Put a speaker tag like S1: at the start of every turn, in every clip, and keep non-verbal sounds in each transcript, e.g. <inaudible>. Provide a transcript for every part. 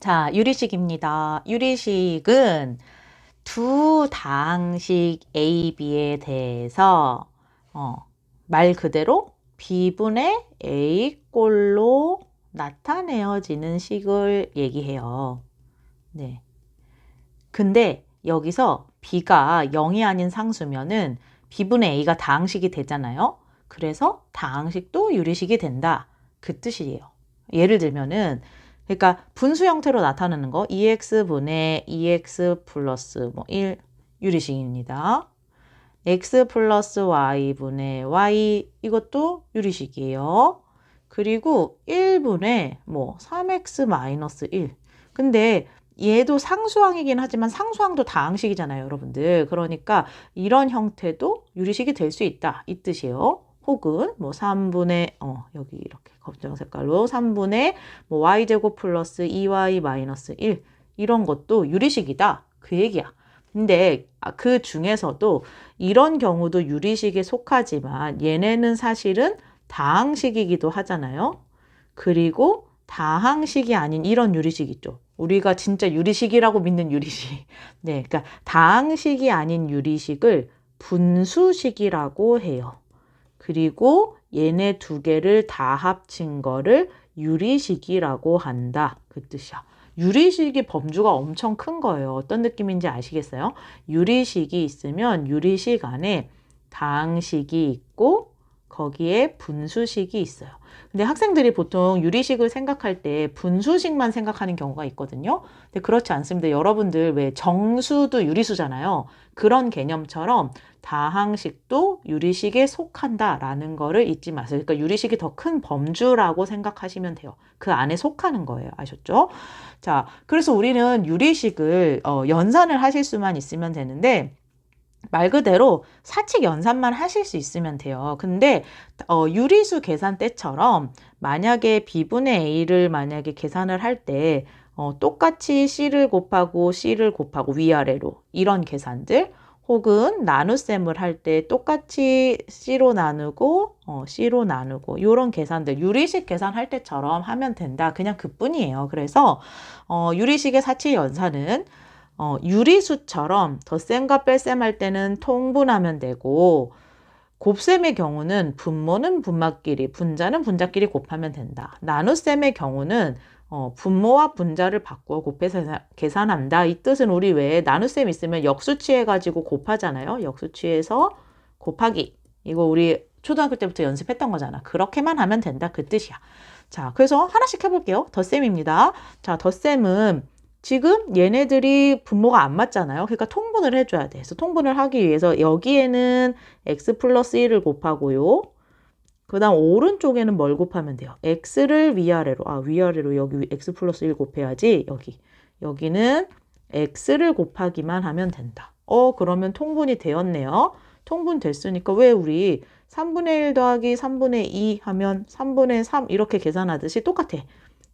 S1: 자, 유리식입니다. 유리식은 두 다항식 A, B에 대해서 어, 말 그대로 B분의 A 꼴로 나타내어지는 식을 얘기해요. 네. 근데 여기서 B가 0이 아닌 상수면은 B분의 A가 다항식이 되잖아요. 그래서 다항식도 유리식이 된다. 그 뜻이에요. 예를 들면은 그러니까 분수 형태로 나타나는 거 2x분의 2x 플러스 뭐 1 유리식입니다. x 플러스 y분의 y 이것도 유리식이에요. 그리고 1분의 뭐 3x 마이너스 1. 근데 얘도 상수항이긴 하지만 상수항도 다항식이잖아요, 여러분들. 그러니까 이런 형태도 유리식이 될 수 있다. 이 뜻이에요. 혹은 뭐 3분의 어 여기 이렇게 검정 색깔로 3분의 뭐 y제곱 플러스 2y 마이너스 1 이런 것도 유리식이다. 그 얘기야. 근데 아, 그 중에서도 이런 경우도 유리식에 속하지만 얘네는 사실은 다항식이기도 하잖아요. 그리고 다항식이 아닌 이런 유리식 있죠. 우리가 진짜 유리식이라고 믿는 유리식. <laughs> 네, 그러니까 다항식이 아닌 유리식을 분수식이라고 해요. 그리고 얘네 두 개를 다 합친 거를 유리식이라고 한다. 그 뜻이야. 유리식의 범주가 엄청 큰 거예요. 어떤 느낌인지 아시겠어요? 유리식이 있으면 유리식 안에 다항식이 있고 거기에 분수식이 있어요. 근데 학생들이 보통 유리식을 생각할 때 분수식만 생각하는 경우가 있거든요. 근데 그렇지 않습니다. 여러분들 왜 정수도 유리수잖아요. 그런 개념처럼 다항식도 유리식에 속한다라는 거를 잊지 마세요. 그러니까 유리식이 더 큰 범주라고 생각하시면 돼요. 그 안에 속하는 거예요. 아셨죠? 자, 그래서 우리는 유리식을 어, 연산을 하실 수만 있으면 되는데 말 그대로 사칙 연산만 하실 수 있으면 돼요. 근데 어, 유리수 계산 때처럼 만약에 b분의 a를 만약에 계산을 할때 어, 똑같이 c를 곱하고 c를 곱하고 위아래로 이런 계산들 혹은 나눗셈을 할 때 똑같이 c로 나누고 어, c로 나누고 이런 계산들 유리식 계산할 때처럼 하면 된다. 그냥 그뿐이에요. 그래서 어, 유리식의 사칙 연산은 어, 유리수처럼 덧셈과 뺄셈 할 때는 통분하면 되고 곱셈의 경우는 분모는 분모끼리, 분자는 분자끼리 곱하면 된다. 나눗셈의 경우는 어, 분모와 분자를 바꾸어 곱해서 계산한다. 이 뜻은 우리 왜 나눗셈 있으면 역수 취해가지고 곱하잖아요. 역수 취해서 곱하기. 이거 우리 초등학교 때부터 연습했던 거잖아. 그렇게만 하면 된다. 그 뜻이야. 자, 그래서 하나씩 해볼게요. 덧셈입니다. 자, 덧셈은 지금 얘네들이 분모가 안 맞잖아요. 그러니까 통분을 해줘야 돼. 그래서 통분을 하기 위해서 여기에는 x 플러스 1을 곱하고요. 그 다음 오른쪽에는 뭘 곱하면 돼요? x를 위아래로. 아, 위아래로 여기 x 플러스 1 곱해야지. 여기. 여기는 x를 곱하기만 하면 된다. 어, 그러면 통분이 되었네요. 통분 됐으니까 왜 우리 3분의 1 더하기 3분의 2 하면 3분의 3 이렇게 계산하듯이 똑같아.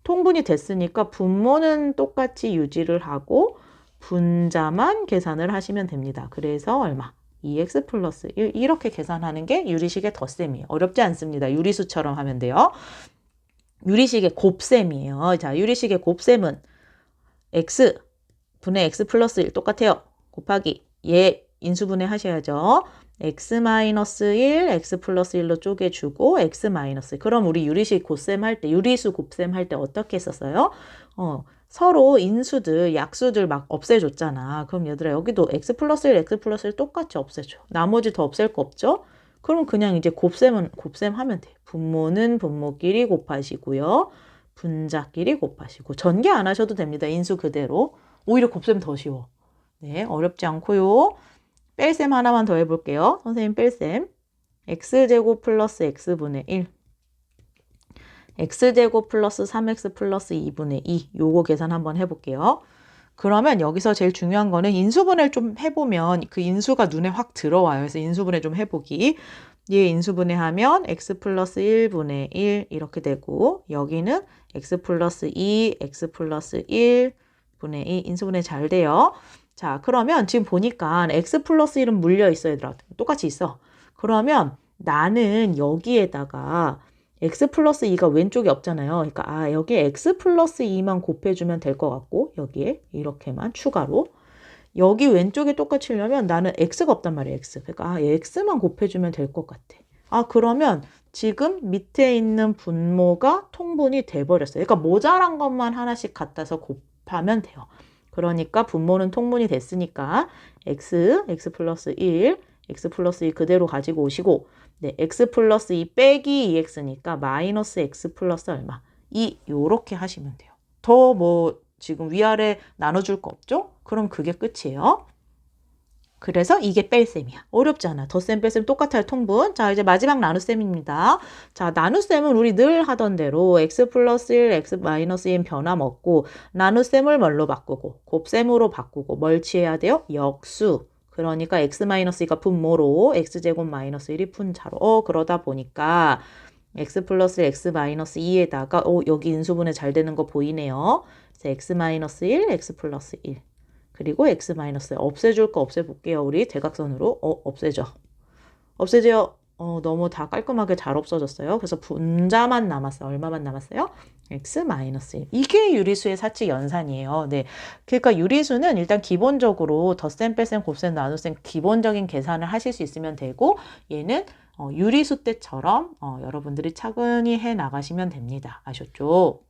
S1: 통분이 됐으니까 분모는 똑같이 유지를 하고 분자만 계산을 하시면 됩니다. 그래서 얼마? 2x 플러스 1 이렇게 계산하는 게 유리식의 덧셈이에요. 어렵지 않습니다. 유리수처럼 하면 돼요. 유리식의 곱셈이에요. 자, 유리식의 곱셈은 x 분의 x 플러스 1 똑같아요. 곱하기 얘 인수분해 하셔야죠. x-1, x 플러스 1로 쪼개주고 x 마이너스 그럼 우리 유리식 곱셈 할 때, 유리수 곱셈 할 때 어떻게 했었어요? 어, 서로 인수들, 약수들 막 없애줬잖아. 그럼 얘들아 여기도 x 플러스 1, x 플러스 1 똑같이 없애줘. 나머지 더 없앨 거 없죠? 그럼 그냥 이제 곱셈은 곱셈 하면 돼. 분모는 분모끼리 곱하시고요. 분자끼리 곱하시고 전개 안 하셔도 됩니다. 인수 그대로. 오히려 곱셈 더 쉬워. 네, 어렵지 않고요. 뺄셈 하나만 더 해볼게요. 선생님 뺄셈. x제곱 플러스 x분의 1. x제곱 플러스 3x 플러스 2분의 2. 요거 계산 한번 해볼게요. 그러면 여기서 제일 중요한 거는 인수분해를 좀 해보면 그 인수가 눈에 확 들어와요. 그래서 인수분해 좀 해보기. 얘 인수분해 하면 x 플러스 1분의 1 이렇게 되고 여기는 x 플러스 2, x 플러스 1분의 2 인수분해 잘 돼요. 자, 그러면 지금 보니까 x 플러스 1은 물려 있어, 얘들아. 똑같이 있어. 그러면 나는 여기에다가 x 플러스 2가 왼쪽에 없잖아요. 그러니까 아 여기에 x 플러스 2만 곱해주면 될 것 같고 여기에 이렇게만 추가로 여기 왼쪽에 똑같이려면 나는 x가 없단 말이에요. x. 그러니까 아 x만 곱해주면 될 것 같아. 아 그러면 지금 밑에 있는 분모가 통분이 돼버렸어요. 그러니까 모자란 것만 하나씩 갖다서 곱하면 돼요. 그러니까 분모는 통분이 됐으니까 x, x 플러스 1, x 플러스 2 그대로 가지고 오시고 네, x 플러스 2 빼기 2x니까 마이너스 x 플러스 얼마? 2 요렇게 하시면 돼요. 더 뭐 지금 위아래 나눠줄 거 없죠? 그럼 그게 끝이에요. 그래서 이게 뺄셈이야. 어렵지 않아. 덧셈, 뺄셈 똑같아요. 통분. 자, 이제 마지막 나눗셈입니다. 자, 나눗셈은 우리 늘 하던 대로 x 플러스 1, x 마이너스 2는 변함없고 나눗셈을 뭘로 바꾸고 곱셈으로 바꾸고 뭘 취해야 돼요? 역수. 그러니까 x 마이너스 2가 분모로 x제곱 마이너스 1이 분자로. 어, 그러다 보니까 x 플러스 x 마이너스 2에다가 어, 여기 인수분해 잘 되는 거 보이네요. 그래서 x 마이너스 1, x 플러스 1. 그리고 x 마이너스 없애줄 거 없애볼게요. 우리 대각선으로 어 없애죠. 없애죠. 어 너무 다 깔끔하게 잘 없어졌어요. 그래서 분자만 남았어요. 얼마만 남았어요? x 마이너스 1. 이게 유리수의 사칙 연산이에요. 네. 그러니까 유리수는 일단 기본적으로 덧셈, 뺄셈, 곱셈, 나눗셈 기본적인 계산을 하실 수 있으면 되고 얘는 어, 유리수 때처럼 어, 여러분들이 차근히 해 나가시면 됩니다. 아셨죠?